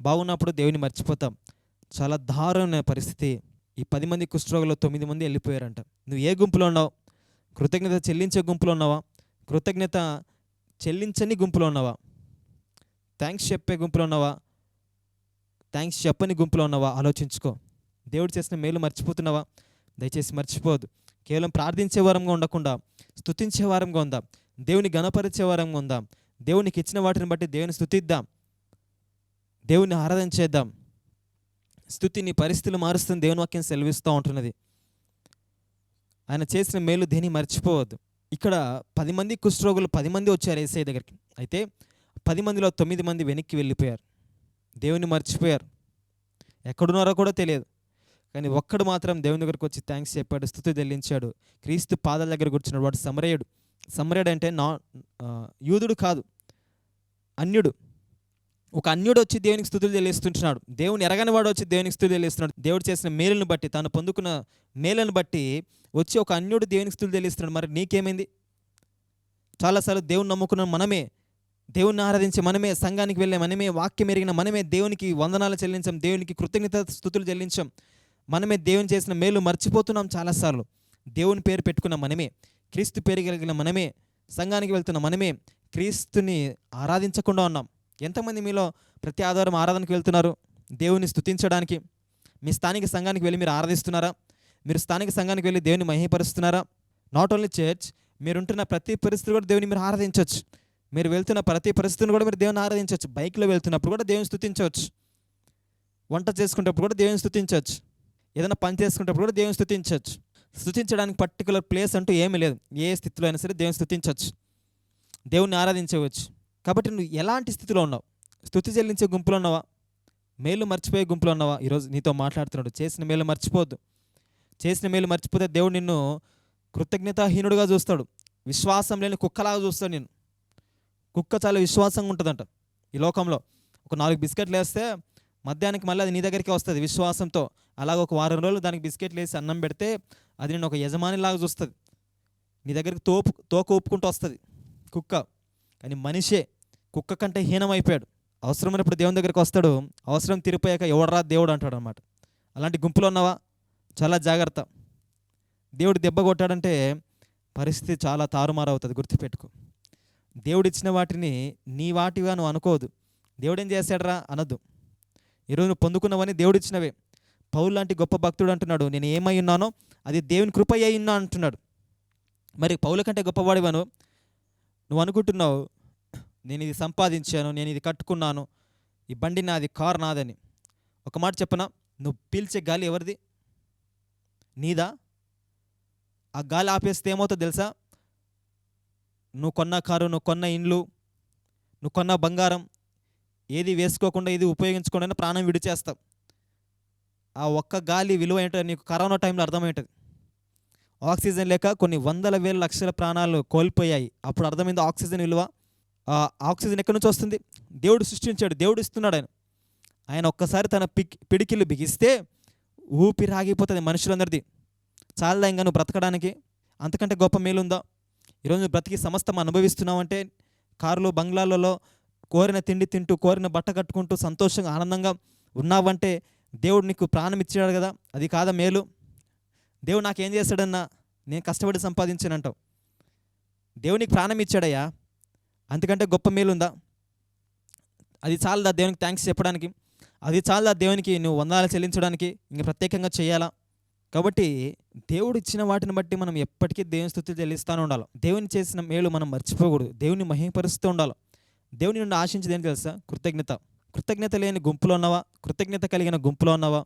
బాగున్నప్పుడు దేవుని మర్చిపోతాం. చాలా దారుణమైన పరిస్థితి. ఈ పది మంది కుష్ఠరోగులు తొమ్మిది మంది వెళ్ళిపోయారంట. నువ్వు ఏ గుంపులో ఉన్నావు? కృతజ్ఞత చెల్లించే గుంపులో ఉన్నావా? కృతజ్ఞత చెల్లించని గుంపులో ఉన్నావా? థ్యాంక్స్ చెప్పే గుంపులో ఉన్నావా? థ్యాంక్స్ చెప్పని గుంపులో ఉన్నావా? ఆలోచించుకో. దేవుడు చేసిన మేలు మర్చిపోతున్నావా? దయచేసి మర్చిపోదు కేవలం ప్రార్థించే వారంగా ఉండకుండా స్తుతించే వారంగా ఉందాం. దేవుని గణపరిచే వారంగా ఉందాం. దేవునికి ఇచ్చిన వాటిని బట్టి దేవుని స్థుతిద్దాం దేవుని ఆరాధన చేద్దాం. స్థుతిని పరిస్థితులు మారుస్తుంది. దేవుని వాక్యం సెలవిస్తూ ఉంటున్నది. ఆయన చేసిన మేలు దేని మర్చిపోవద్దు. ఇక్కడ పది మంది కుష్ఠరోగులు పది మంది వచ్చారు ఏసఐ దగ్గరికి. అయితే పది మందిలో తొమ్మిది మంది వెనక్కి వెళ్ళిపోయారు. దేవుని మర్చిపోయారు. ఎక్కడున్నారో కూడా తెలియదు. కానీ ఒక్కడు మాత్రం దేవుని దగ్గరకు వచ్చి థ్యాంక్స్ చెప్పాడు స్థుతి చెల్లించాడు. క్రీస్తు పాదాల దగ్గర కూర్చున్నాడు. వాడు సమరయుడు. సమరయుడు అంటే నా యూదుడు కాదు. అన్యుడు. ఒక అన్యుడు వచ్చి దేవునికి స్థుతులు చెల్లిస్తుంటున్నాడు. దేవుని ఎరగని వాడు వచ్చి దేవునికి స్థుతులు తెలియస్తున్నాడు దేవుడు చేసిన మేలును బట్టి తాను పొందుకున్న మేలను బట్టి వచ్చి ఒక అన్యుడు దేవునికి స్థుతులు తెలియస్తున్నాడు మరి నీకేమైంది? చాలాసార్లు దేవుని నమ్ముకున్న మనమే దేవుణ్ణి ఆరాధించే మనమే సంఘానికి వెళ్ళే మనమే వాక్యం ఎరిగిన మనమే దేవునికి వందనాలు చెల్లించాం దేవునికి కృతజ్ఞత స్థుతులు చెల్లించాం మనమే దేవుని చేసిన మేలు మర్చిపోతున్నాం చాలాసార్లు. దేవుని పేరు పెట్టుకున్న మనమే క్రీస్తు పేరు కలిగిన మనమే సంఘానికి వెళ్తున్న మనమే క్రీస్తుని ఆరాధించకుండా ఉన్నాం. ఎంతమంది మీలో ప్రతి ఆధారం ఆరాధనకు వెళ్తున్నారు? దేవుని స్థుతించడానికి మీ స్థానిక సంఘానికి వెళ్ళి మీరు ఆరాధిస్తున్నారా? మీరు స్థానిక సంఘానికి వెళ్ళి దేవుని మహిమపరుస్తున్నారా? నాట్ ఓన్లీ చర్చ్ మీరుంటున్న ప్రతి పరిస్థితి కూడా దేవుని మీరు ఆరాధించవచ్చు. మీరు వెళ్తున్న ప్రతి పరిస్థితిని కూడా మీరు దేవుని ఆరాధించవచ్చు. బైక్లో వెళ్తున్నప్పుడు కూడా దేవుని స్థుతించవచ్చు. వంట చేసుకునేటప్పుడు కూడా దేవుని స్థుతించవచ్చు. ఏదైనా పని చేసుకునేటప్పుడు కూడా దేవుని స్థుతించవచ్చు. స్థుతించడానికి పర్టికులర్ ప్లేస్ అంటూ ఏమీ లేదు. ఏ స్థితిలో అయినా సరే దేవుని స్థుతించవచ్చు. దేవుణ్ణి ఆరాధించవచ్చు. కాబట్టి నువ్వు ఎలాంటి స్థితిలో ఉన్నావు? స్థుతి చెల్లించే గుంపులో ఉన్నావా? మేలు మర్చిపోయే గుంపులో ఉన్నావా? ఈరోజు నీతో మాట్లాడుతున్నాడు. చేసిన మేలు మర్చిపోవద్దు. చేసిన మేలు మర్చిపోతే దేవుడు నిన్ను కృతజ్ఞతాహీనుడుగా చూస్తాడు. విశ్వాసం లేని కుక్కలాగా చూస్తాడు నేను కుక్క చాలా విశ్వాసంగా ఉంటుందంట ఈ లోకంలో. ఒక నాలుగు బిస్కెట్లు వేస్తే మధ్యాహ్నానికి మళ్ళీ అది నీ దగ్గరికి వస్తుంది విశ్వాసంతో. అలాగ ఒక వారం రోజులు దానికి బిస్కెట్లు వేసి అన్నం పెడితే అది నేను ఒక యజమానిలాగా చూస్తుంది. నీ దగ్గరికి తోపు తోక ఒప్పుకుంటూ వస్తుంది కుక్క. కానీ మనిషే కుక్క కంటే హీనమైపోయాడు. అవసరమైనప్పుడు దేవుని దగ్గరికి వస్తాడు. అవసరం తిరిపోయాక ఎవడరా దేవుడు అంటాడు అనమాట అలాంటి గుంపులో ఉన్నావా? చాలా జాగ్రత్త. దేవుడు దెబ్బ కొట్టాడంటే పరిస్థితి చాలా తారుమారు అవుతుంది గుర్తుపెట్టుకో. దేవుడు ఇచ్చిన వాటిని నీ వాటిగా నువ్వు అనుకోదు. దేవుడు ఏం చేశాడరా? అనొద్దు. ఈరోజు నువ్వు పొందుకున్నవని దేవుడు ఇచ్చినవే పౌలు లాంటి గొప్ప భక్తుడు అంటున్నాడు నేను ఏమై ఉన్నానో అది దేవుని కృప అయి ఉన్నా అంటున్నాడు. మరి పౌల కంటే గొప్పవాడివాను? నువ్వు అనుకుంటున్నావు నేను ఇది సంపాదించాను నేను ఇది కట్టుకున్నాను ఈ బండి నాది కారు నాదని. ఒక మాట చెప్పనా? నువ్వు పీల్చే గాలి ఎవరిది? నీదా? ఆ గాలి ఆపేస్తే ఏమవుతుందో తెలుసా? నువ్వు కొన్న కారు నువ్వు కొన్న ఇండ్లు నువ్వు కొన్న బంగారం ఏది వేసుకోకుండా ఇది ఉపయోగించకుండా ప్రాణం విడిచేస్తావు. ఆ ఒక్క గాలి విలువ ఏంటో నీకు కరోనా టైంలో అర్థమవుతుంది ఆక్సిజన్ లేక కొన్ని వందల వేల లక్షల ప్రాణాలు కోల్పోయాయి. అప్పుడు అర్థమైంది ఆక్సిజన్ విలువ. ఆక్సిజన్ ఎక్కడి నుంచి వస్తుంది? దేవుడు సృష్టించాడు దేవుడు ఇస్తున్నాడు ఆయన. ఆయన ఒక్కసారి తన పిక్ పిడికిలు బిగిస్తే ఊపిరి ఆగిపోతుంది మనుషులందరిది. చాలా ఇంకా నువ్వు బ్రతకడానికి? అంతకంటే గొప్ప మేలుందా? ఈరోజు నువ్వు బ్రతికి సమస్తం అనుభవిస్తున్నావంటే కారులో బంగ్లాలలో కోరిన తిండి తింటూ కోరిన బట్ట కట్టుకుంటూ సంతోషంగా ఆనందంగా ఉన్నావంటే దేవుడు నీకు ప్రాణం ఇచ్చాడు కదా అది కాదా మేలు? దేవుడు నాకేం చేస్తాడన్నా నేను కష్టపడి సంపాదించానంటావు. దేవునికి ప్రాణం ఇచ్చాడయ్యా అంతకంటే గొప్ప మేలుందా? అది చాలదా దేవునికి థ్యాంక్స్ చెప్పడానికి? అది చాలా దేవునికి నువ్వు వందాలు చెల్లించడానికి ఇంక ప్రత్యేకంగా చేయాలా? కాబట్టి దేవుడు ఇచ్చిన వాటిని బట్టి మనం ఎప్పటికీ దేవుని స్థుతి చెల్లిస్తూనే ఉండాలి. దేవుని చేసిన మేలు మనం మర్చిపోకూడదు. దేవుని మహిమపరుస్తూ ఉండాలి. దేవుని నుండి ఆశించేది ఏంటి తెలుసా? కృతజ్ఞత. కృతజ్ఞత లేని గుంపులో ఉన్నవా? కృతజ్ఞత కలిగిన గుంపులో ఉన్నవా?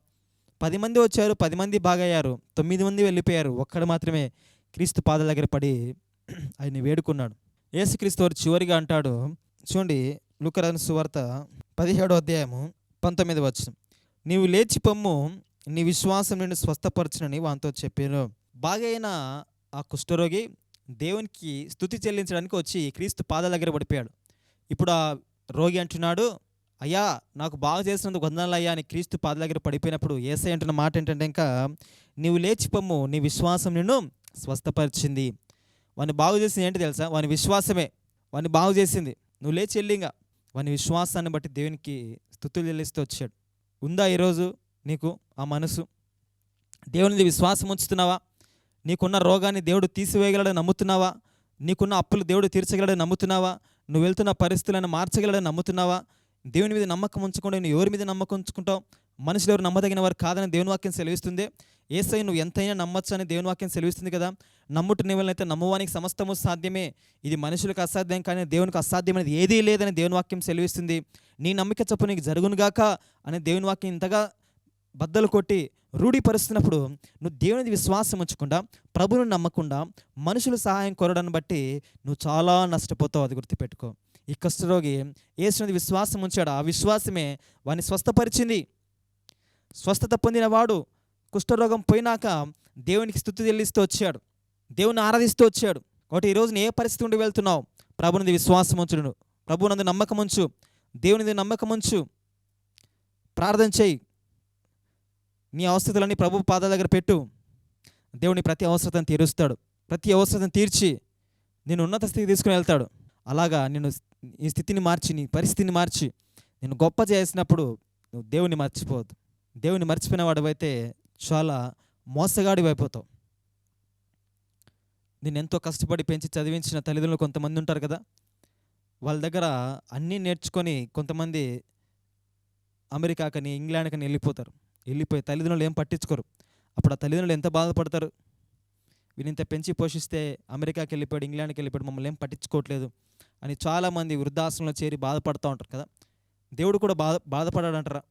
పది మంది వచ్చారు పది మంది బాగయ్యారు తొమ్మిది మంది వెళ్ళిపోయారు. ఒక్కడు మాత్రమే క్రీస్తు పాదాల దగ్గర పడి ఆయన్ని వేడుకున్నాడు. యేసుక్రీస్తు వారు చివరిగా అంటాడు. చూడండి లుకరన్ సువార్త పదిహేడో అధ్యాయము. పంతొమ్మిది వచ్చిన నీవు లేచి పొమ్ము నీ విశ్వాసం నేను స్వస్థపరచునని వాంతో చెప్పాను. బాగైన ఆ కుష్ఠరోగి దేవునికి స్థుతి చెల్లించడానికి వచ్చి క్రీస్తు పాదాల దగ్గర పడిపోయాడు. ఇప్పుడు ఆ రోగి అంటున్నాడు అయ్యా నాకు బాగా చేసినందుకు వందనాలు అయ్యా అని క్రీస్తు పాదాల దగ్గర పడిపోయినప్పుడు ఏసై అంటున్న మాట ఏంటంటే ఇంకా నీవు లేచి పొమ్ము నీ విశ్వాసం నిన్ను స్వస్థపరిచింది. వాని బాగు చేసింది ఏంటి తెలుసా? వాని విశ్వాసమే. వాని బాగు చేసింది. నువ్వు లేచి వెళ్ళింగా వాని విశ్వాసాన్ని బట్టి దేవునికి స్థుతులు చెల్లిస్తూ వచ్చాడు ఉందా ఈరోజు నీకు ఆ మనసు? దేవునిది విశ్వాసం ఉంచుతున్నావా? నీకున్న రోగాన్ని దేవుడు తీసివేయగలడని నమ్ముతున్నావా? నీకున్న అప్పులు దేవుడు తీర్చగలడని నమ్ముతున్నావా? నువ్వు వెళ్తున్న పరిస్థితులను మార్చగలడని నమ్ముతున్నావా? దేవుని మీద నమ్మకం ఉంచకుండా నువ్వు ఎవరి మీద నమ్మకం ఉంచుకుంటావు? మనుషులు ఎవరు నమ్మదగిన వారు కాదని దేవుని వాక్యం సెలవిస్తుంది. ఏసై నువ్వు ఎంతైనా నమ్మచ్చు అని దేవుని వాక్యం సెలవిస్తుంది కదా. నమ్ముట నీవలనైతే నమ్మువానికి సమస్తము సాధ్యమే. ఇది మనుషులకు అసాధ్యం కానీ దేవునికి అసాధ్యమైనది ఏదీ లేదని దేవుని వాక్యం సెలవిస్తుంది. నీ నమ్మిక చొప్పు నీకు జరుగునుగాక అని దేవుని వాక్యం ఇంతగా బద్దలు కొట్టి రూఢీపరుస్తున్నప్పుడు నువ్వు దేవునిది విశ్వాసం ఉంచకుండా ప్రభును నమ్మకుండా మనుషుల సహాయం కోరడాన్ని బట్టి నువ్వు చాలా నష్టపోతావు అది గుర్తుపెట్టుకో. ఈ కష్టరోగి ఏసునిది విశ్వాసం ఉంచాడు. ఆ విశ్వాసమే వాడిని స్వస్థపరిచింది. స్వస్థత పొందినవాడు కుష్ఠరోగం పోయినాక దేవునికి స్థుతి చెల్లిస్తూ వచ్చాడు. దేవుని ఆరాధిస్తూ వచ్చాడు. కాబట్టి ఈరోజు ఏ పరిస్థితి ఉండి వెళ్తున్నావు? ప్రభునిది విశ్వాసం ఉంచుడు ప్రభునందు నమ్మకం ఉంచు. దేవునిది నమ్మకం ఉంచు. ప్రార్థన చేయి. నీ అవసరతలన్నీ ప్రభు పాదాల దగ్గర పెట్టు. దేవుని ప్రతి అవసరతను తీరుస్తాడు. ప్రతి అవసరతను తీర్చి నేను ఉన్నత స్థితికి తీసుకుని వెళ్తాడు. అలాగా నేను ఈ స్థితిని మార్చి నీ పరిస్థితిని మార్చి నేను గొప్ప చేసినప్పుడు నువ్వు దేవుని మర్చిపోవద్దు. దేవుని మర్చిపోయిన వాడివైతే చాలా మోసగాడి అయిపోతావు నేను ఎంతో కష్టపడి పెంచి చదివించిన తల్లిదండ్రులు కొంతమంది ఉంటారు కదా వాళ్ళ దగ్గర అన్నీ నేర్చుకొని కొంతమంది అమెరికాకని ఇంగ్లాండ్కని వెళ్ళిపోతారు. వెళ్ళిపోయి తల్లిదండ్రులు ఏం పట్టించుకోరు. అప్పుడు ఆ తల్లిదండ్రులు ఎంత బాధపడతారు? వీళ్ళింత పెంచి పోషిస్తే అమెరికాకి వెళ్ళిపోయాడు ఇంగ్లాండ్కి వెళ్ళిపోయాడు మమ్మల్ని ఏం పట్టించుకోవట్లేదు అని చాలామంది వృద్ధాశ్రమంలో చేరి బాధపడుతూ ఉంటారు కదా. దేవుడు కూడా బాధ బాధపడాడంటారా?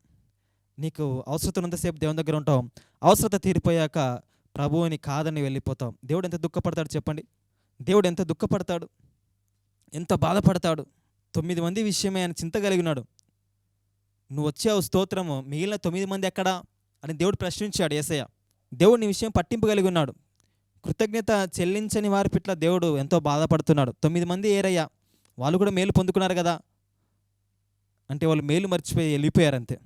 నీకు అవసరత ఉన్నంతసేపు దేవుని దగ్గర ఉంటాం అవసరత తీరిపోయాక ప్రభువుని కాదని వెళ్ళిపోతాం దేవుడు ఎంత దుఃఖపడతాడు చెప్పండి? దేవుడు ఎంత దుఃఖపడతాడు? ఎంత బాధపడతాడు? తొమ్మిది మంది విషయమే ఆయన చింత కలిగినాడు. నువ్వు వచ్చావు స్తోత్రము మిగిలిన తొమ్మిది మంది ఎక్కడా? అని దేవుడు ప్రశ్నించాడు ఏసయ్య. దేవుడు నీ విషయం పట్టింపు కలిగి ఉన్నాడు. కృతజ్ఞత చెల్లించని వారి పిట్ల దేవుడు ఎంతో బాధపడుతున్నాడు. తొమ్మిది మంది ఏరయ్యా? వాళ్ళు కూడా మేలు పొందుకున్నారు కదా? అంటే వాళ్ళు మేలు మర్చిపోయి వెళ్ళిపోయారు అంతే.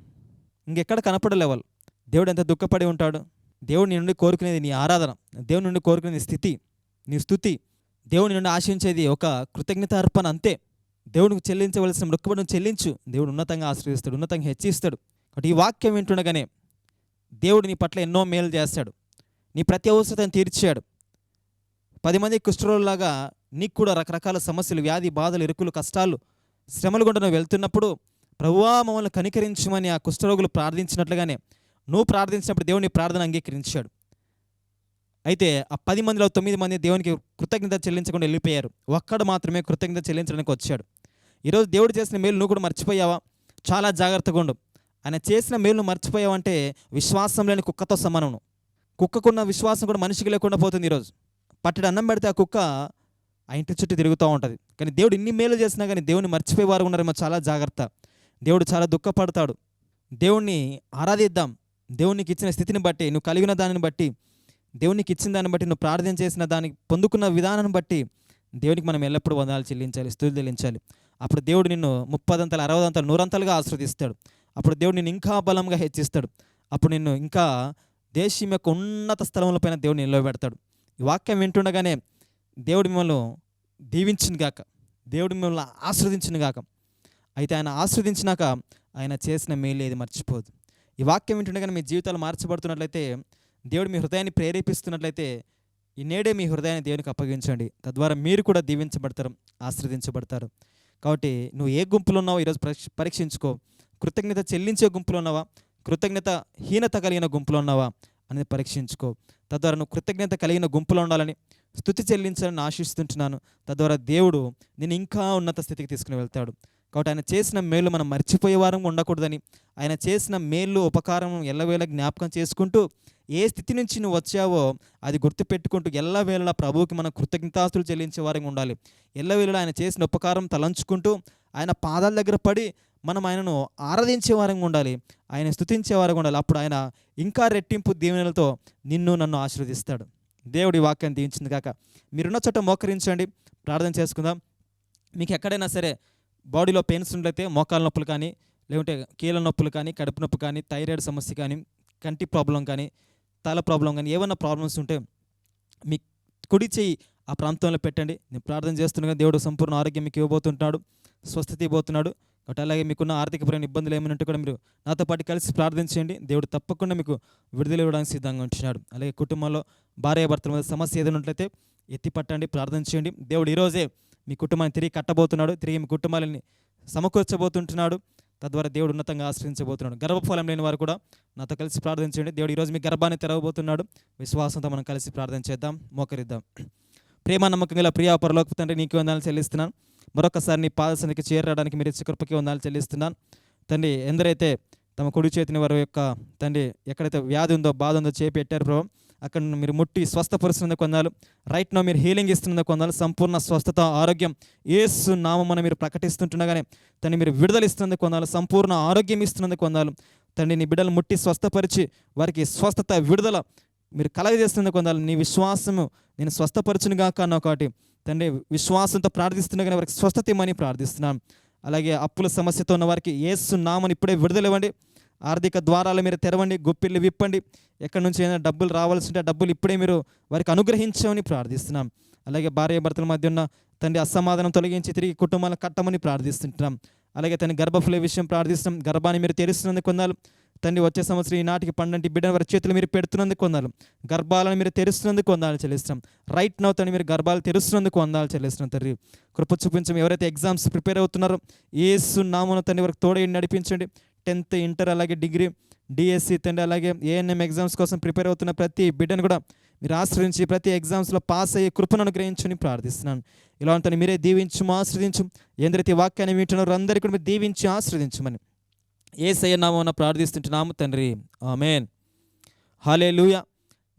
ఇంకెక్కడ కనపడలే వాళ్ళు. దేవుడు ఎంత దుఃఖపడి ఉంటాడు? దేవుడు నీ నుండి కోరుకునేది నీ ఆరాధన దేవుడి నుండి కోరుకునేది స్థితి నీ స్థుతి దేవుని నుండి ఆశించేది ఒక కృతజ్ఞత అర్పణ అంతే. దేవుడికి చెల్లించవలసిన మొక్కుబడిని చెల్లించు. దేవుడు ఉన్నతంగా ఆశ్రయిస్తాడు ఉన్నతంగా హెచ్చిస్తాడు. కాబట్టి ఈ వాక్యం వింటుండగానే దేవుడు నీ పట్ల ఎన్నో మేలు చేస్తాడు. నీ ప్రతి అవసరతను తీర్చాడు. పది మంది కుష్ఠరోగులాగా నీకు కూడా రకరకాల సమస్యలు వ్యాధి బాధలు ఇరుకులు కష్టాలు శ్రమలు గుండా నువ్వు వెళ్తున్నప్పుడు ప్రభువా మమ్మల్ని కనికరించమని ఆ కుష్ఠరోగులు ప్రార్థించినట్లుగానే నువ్వు ప్రార్థించినప్పుడు దేవుని ప్రార్థన అంగీకరించాడు. అయితే ఆ పది మందిలో తొమ్మిది మంది దేవునికి కృతజ్ఞత చెల్లించకుండా వెళ్ళిపోయారు. ఒక్కడు మాత్రమే కృతజ్ఞత చెల్లించడానికి వచ్చాడు. ఈరోజు దేవుడు చేసిన మేలు నువ్వు కూడా మర్చిపోయావా? చాలా జాగ్రత్తగా ఉండు. ఆయన చేసిన మేలును మర్చిపోయావంటే విశ్వాసం లేని కుక్కతో సమానం కుక్కకున్న విశ్వాసం కూడా మనిషికి లేకుండా పోతుంది ఈరోజు. పట్టడి అన్నం పెడితే ఆ కుక్క ఆ ఇంటి చుట్టూ తిరుగుతూ ఉంటుంది. కానీ దేవుడు ఇన్ని మేలు చేసినా కానీ దేవుని మర్చిపోయేవారు ఉన్నారేమో చాలా జాగ్రత్త. దేవుడు చాలా దుఃఖపడతాడు. దేవుణ్ణి ఆరాధిద్దాం. దేవునికి ఇచ్చిన స్థితిని బట్టి నువ్వు కలిగిన దానిని బట్టి దేవునికి ఇచ్చిన దాన్ని బట్టి నువ్వు ప్రార్థన చేసిన దానికి పొందుకున్న విధానాన్ని బట్టి దేవునికి మనం ఎల్లప్పుడూ వందనాలు చెల్లించాలి స్థుతులు చెల్లించాలి. అప్పుడు దేవుడు నిన్ను ముప్పదంతలు అరవదంతలు నూరంతలుగా ఆశ్రదిస్తాడు అప్పుడు దేవుడు నిన్ను ఇంకా బలంగా హెచ్చిస్తాడు. అప్పుడు నిన్ను ఇంకా దేశం యొక్క ఉన్నత స్థలంలో పైన దేవుడు నిలబెడతాడు ఈ వాక్యం వింటుండగానే దేవుడు మిమ్మల్ని దీవించిన గాక దేవుడు మిమ్మల్ని ఆశ్రదించిన గాక అయితే ఆయన ఆశ్రదించినాక ఆయన చేసిన మేలు ఏది మర్చిపోదు. ఈ వాక్యం వింటుండగానే మీ జీవితాలు మార్చబడుతున్నట్లయితే దేవుడు మీ హృదయాన్ని ప్రేరేపిస్తున్నట్లయితే ఈ నేడే మీ హృదయాన్ని దేవునికి అప్పగించండి. తద్వారా మీరు కూడా దీవించబడతారు ఆశ్రదించబడతారు. కాబట్టి నువ్వు ఏ గుంపులో ఉన్నావో ఈరోజు పరీక్షించుకో. కృతజ్ఞత చెల్లించే గుంపులో ఉన్నావా? కృతజ్ఞత హీనత కలిగిన గుంపులో ఉన్నావా? అనేది పరీక్షించుకో. తద్వారా నువ్వు కృతజ్ఞత కలిగిన గుంపులో ఉండాలని స్థుతి చెల్లించాలని ఆశిస్తుంటున్నాను. తద్వారా దేవుడు నేను ఇంకా ఉన్నత స్థితికి తీసుకుని వెళ్తాడు. కాబట్టి ఆయన చేసిన మేలు మనం మర్చిపోయే వారం ఉండకూడదని. ఆయన చేసిన మేలు ఉపకారం ఎల్లవేళ జ్ఞాపకం చేసుకుంటూ ఏ స్థితి నుంచి నువ్వు వచ్చావో అది గుర్తుపెట్టుకుంటూ ఎల్లవేళ ప్రభువుకి మనం కృతజ్ఞతాస్తులు చెల్లించే వారంగా ఉండాలి. ఎల్లవేళ ఆయన చేసిన ఉపకారం తలంచుకుంటూ ఆయన పాదాల దగ్గర పడి మనం ఆయనను ఆరాధించే వారంగా ఉండాలి. ఆయన స్థుతించే వారంగా ఉండాలి. అప్పుడు ఆయన ఇంకా రెట్టింపు దీవెనలతో నిన్ను నన్ను ఆశీర్వదిస్తాడు. దేవుడి వాక్యాన్ని దీవించింది కాక. మీరున్న చోట మోకరించండి. ప్రార్థన చేసుకుందాం. మీకు ఎక్కడైనా సరే బాడీలో పెయిన్స్ ఉన్నట్లయితే మోకాల నొప్పులు కానీ లేకుంటే కీళ్ళ నొప్పులు కానీ కడుపు నొప్పి కానీ థైరాయిడ్ సమస్య కానీ కంటి ప్రాబ్లం కానీ తల ప్రాబ్లం కానీ ఏమైనా ప్రాబ్లమ్స్ ఉంటే మీ కుడి చేయి ఆ ప్రాంతంలో పెట్టండి. నేను ప్రార్థన చేస్తుండగా దేవుడు సంపూర్ణ ఆరోగ్యం మీకు ఇవ్వబోతుంటున్నాడు స్వస్థత ఇవ్వబోతున్నాడు. కాబట్టి అలాగే మీకున్న ఆర్థికపరమైన ఇబ్బందులు ఏమైనా ఉంటే కూడా మీరు నాతో పాటు కలిసి ప్రార్థించండి దేవుడు తప్పకుండా మీకు విడుదల ఇవ్వడానికి సిద్ధంగా ఉంటున్నాడు. అలాగే కుటుంబంలో భార్య భర్తల మీద సమస్య ఏదైనా ఉన్నట్లయితే ఎత్తి పట్టండి ప్రార్థన చేయండి. దేవుడు ఈరోజే మీ కుటుంబాన్ని తిరిగి కట్టబోతున్నాడు తిరిగి మీ కుటుంబాలని సమకూర్చబోతుంటున్నాడు. తద్వారా దేవుడు ఉన్నతంగా ఆశ్రయించబోతున్నాడు. గర్భఫలం లేని వారు కూడా నాతో కలిసి ప్రార్థించండి దేవుడు ఈరోజు మీ గర్భాన్ని తెరవబోతున్నాడు. విశ్వాసంతో మనం కలిసి ప్రార్థన చేద్దాం మోకరిద్దాం. ప్రేమ నమ్మకం గల ప్రియా పరలోక తండ్రి నీకు వందాలు చెల్లిస్తున్నాను. మరొకసారి నీ పాదసనికి చేరడానికి మీరు ఇచ్చే కృపకి వందాలు చెల్లిస్తున్నాను. తండ్రి ఎందరైతే తమ కుడి చేతిని వారి యొక్క తండ్రి ఎక్కడైతే వ్యాధి ఉందో బాధ ఉందో చేపెట్టారు ప్రభు అక్కడ మీరు ముట్టి స్వస్థపరుస్తున్న కొందాలు రైట్ నో మీరు హీలింగ్ ఇస్తున్న కొందాలు సంపూర్ణ స్వస్థత ఆరోగ్యం. ఏసు నామమున మీరు ప్రకటిస్తుంటుండగానే తను మీరు విడుదల కొందాలు సంపూర్ణ ఆరోగ్యం ఇస్తున్నందుకు కొందాలు తండ్రి నీ బిడ్డలు ముట్టి స్వస్థపరిచి వారికి స్వస్థత విడుదల మీరు కలగజేస్తున్నందుకు కొందాలు నీ విశ్వాసము నేను స్వస్థపరచునుగా అన్న ఒకటి తండ్రి విశ్వాసంతో ప్రార్థిస్తుండగానే వారికి స్వస్థత ఇమ్మని ప్రార్థిస్తున్నాను అలాగే అప్పుల సమస్యతో ఉన్న వారికి ఏసు నామని ఇప్పుడే విడుదలవ్వండి ఆర్థిక ద్వారాలు మీరు తెరవండి గుప్పిళ్ళు విప్పండి. ఎక్కడి నుంచి అయినా డబ్బులు రావాల్సి ఉంటే డబ్బులు ఇప్పుడే మీరు వారికి అనుగ్రహించమని ప్రార్థిస్తున్నాం. అలాగే భార్య భర్తల మధ్య ఉన్న తండ్రి అసమాధానం తొలగించి తిరిగి కుటుంబాలను కట్టమని ప్రార్థిస్తుంటున్నాం. అలాగే తన గర్భఫుల విషయం ప్రార్థిస్తున్నాం. గర్భాన్ని మీరు తెరుస్తున్నందుకు కొందాలు తండ్రి వచ్చే సంవత్సరం ఈ నాటికి పండంటి బిడ్డ వారి చేతులు మీరు పెడుతున్నందుకు కొందాలు గర్భాలను మీరు తెరుస్తున్నందుకు కొందాలు చెల్లిస్తాం రైట్ నౌ తండ్రి మీరు గర్భాలు తెరుస్తున్నందుకు వందాలు చెల్లిస్తున్నాం తండ్రి. కృప చూపించం ఎవరైతే ఎగ్జామ్స్ ప్రిపేర్ అవుతున్నారో ఏసు నామను తండ్రి వరకు తోడై నడిపించండి. టెన్త్ ఇంటర్ అలాగే డిగ్రీ డిఎస్సి తండ్రి అలాగే ఏఎన్ఎం ఎగ్జామ్స్ కోసం ప్రిపేర్ అవుతున్న ప్రతి బిడ్డను కూడా మీరు ఆశ్రయించి ప్రతి ఎగ్జామ్స్లో పాస్ అయ్యే కృపను అనుగ్రహించుని ప్రార్థిస్తున్నాను. ఇలా ఉంటుంది మీరే దీవించు ఆశ్రదించు ఎందరైతే వాక్యాన్ని వింటున్నారో అందరికీ కూడా మీరు దీవించి ఆశ్రదించమని ఏ నామన ప్రార్థిస్తుంటున్నాము తండ్రి. ఆమెన్. హాలే లూయ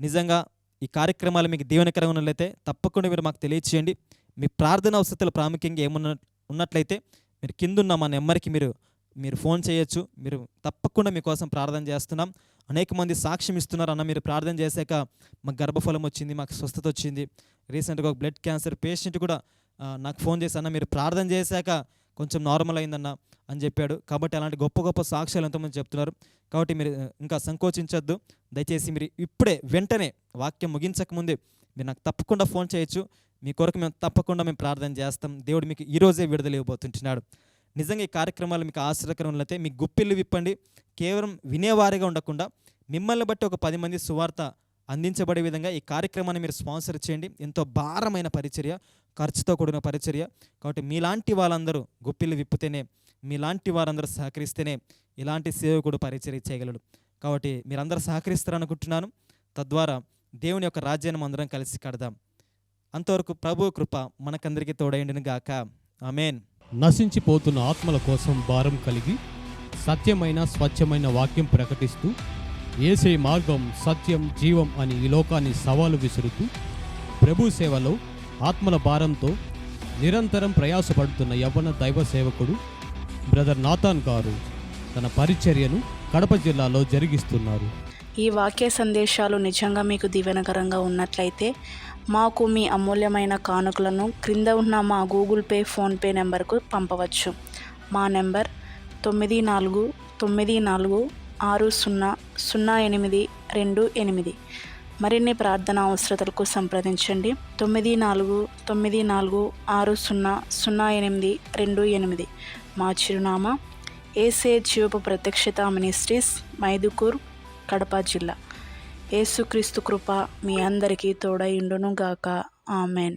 నిజంగా ఈ కార్యక్రమాలు మీకు దీవెనకరంగా ఉన్నట్లయితే తప్పకుండా మీరు మాకు తెలియచేయండి. మీ ప్రార్థన అవసరాలు ప్రాముఖ్యంగా ఏమున్న ఉన్నట్లయితే మీరు కిందున్న మా నెంబర్కి మీరు మీరు ఫోన్ చేయొచ్చు. మీరు తప్పకుండా మీకోసం ప్రార్థన చేస్తున్నాం. అనేక మంది సాక్ష్యం ఇస్తున్నారు అన్న మీరు ప్రార్థన చేశాక మాకు గర్భఫలం వచ్చింది మాకు స్వస్థత వచ్చింది. రీసెంట్గా ఒక బ్లడ్ క్యాన్సర్ పేషెంట్ కూడా నాకు ఫోన్ చేసి అన్న మీరు ప్రార్థన చేశాక కొంచెం నార్మల్ అయిందన్న అని చెప్పాడు. కాబట్టి అలాంటి గొప్ప గొప్ప సాక్ష్యాలు ఎంతోమంది చెప్తున్నారు. కాబట్టి మీరు ఇంకా సంకోచించొద్దు. దయచేసి మీరు ఇప్పుడే వెంటనే వాక్యం ముగించకముందే మీరు నాకు తప్పకుండా ఫోన్ చేయొచ్చు. మీ కొరకు మేము తప్పకుండా మేము ప్రార్థన చేస్తాం. దేవుడు మీకు ఈరోజే విడుదల ఇవ్వబోతుంటున్నాడు. నిజంగా ఈ కార్యక్రమాలు మీకు ఆశ్చర్యకరమైతే మీ గుప్పిళ్ళు విప్పండి. కేవలం వినేవారిగా ఉండకుండా మిమ్మల్ని బట్టి ఒక పది మంది సువార్త అందించబడే విధంగా ఈ కార్యక్రమాన్ని మీరు స్పాన్సర్ చేయండి. ఎంతో భారమైన పరిచర్య ఖర్చుతో కూడిన పరిచర్య. కాబట్టి మీలాంటి వాళ్ళందరూ గుప్పిళ్ళు విప్పితేనే మీలాంటి వారందరూ సహకరిస్తేనే ఇలాంటి సేవకుడు పరిచర్య చేయగలడు. కాబట్టి మీరందరూ సహకరిస్తారనుకుంటున్నాను. తద్వారా దేవుని యొక్క రాజ్యాన్ని అందరం కలిసి కడదాం. అంతవరకు ప్రభు కృప మనకందరికీ తోడైండును గాక ఆమెన్. నశించిపోతున్న ఆత్మల కోసం భారం కలిగి సత్యమైన స్వచ్ఛమైన వాక్యం ప్రకటిస్తూ ఏసే మార్గం సత్యం జీవం అని ఈ లోకాన్ని సవాలు విసురుతూ ప్రభు సేవలో ఆత్మల భారంతో నిరంతరం ప్రయాసపడుతున్న యవ్వన దైవ సేవకుడు బ్రదర్ నాథాన్ గారు తన పరిచర్యను కడప జిల్లాలో జరిగిస్తున్నారు. ఈ వాక్య సందేశాలు నిజంగా మీకు దీవెనకరంగా ఉన్నట్లయితే మాకు మీ అమూల్యమైన కానుకలను క్రింద ఉన్న మా గూగుల్ పే ఫోన్పే నెంబర్కు పంపవచ్చు. మా నెంబర్ తొమ్మిది నాలుగు తొమ్మిది నాలుగు ఆరు సున్నా సున్నా ఎనిమిది రెండు ఎనిమిది. మరిన్ని ప్రార్థన అవసరతలకు సంప్రదించండి. తొమ్మిది నాలుగు తొమ్మిది నాలుగు ఆరు సున్నా సున్నా ఎనిమిది రెండు ఎనిమిది. మా చిరునామా ఏసే జీవపు ప్రత్యక్షత మినిస్ట్రీస్ మైదుకూర్ కడప జిల్లా. యేసుక్రీస్తు కృప మీ అందరికీ తోడైండును గాక ఆమెన్.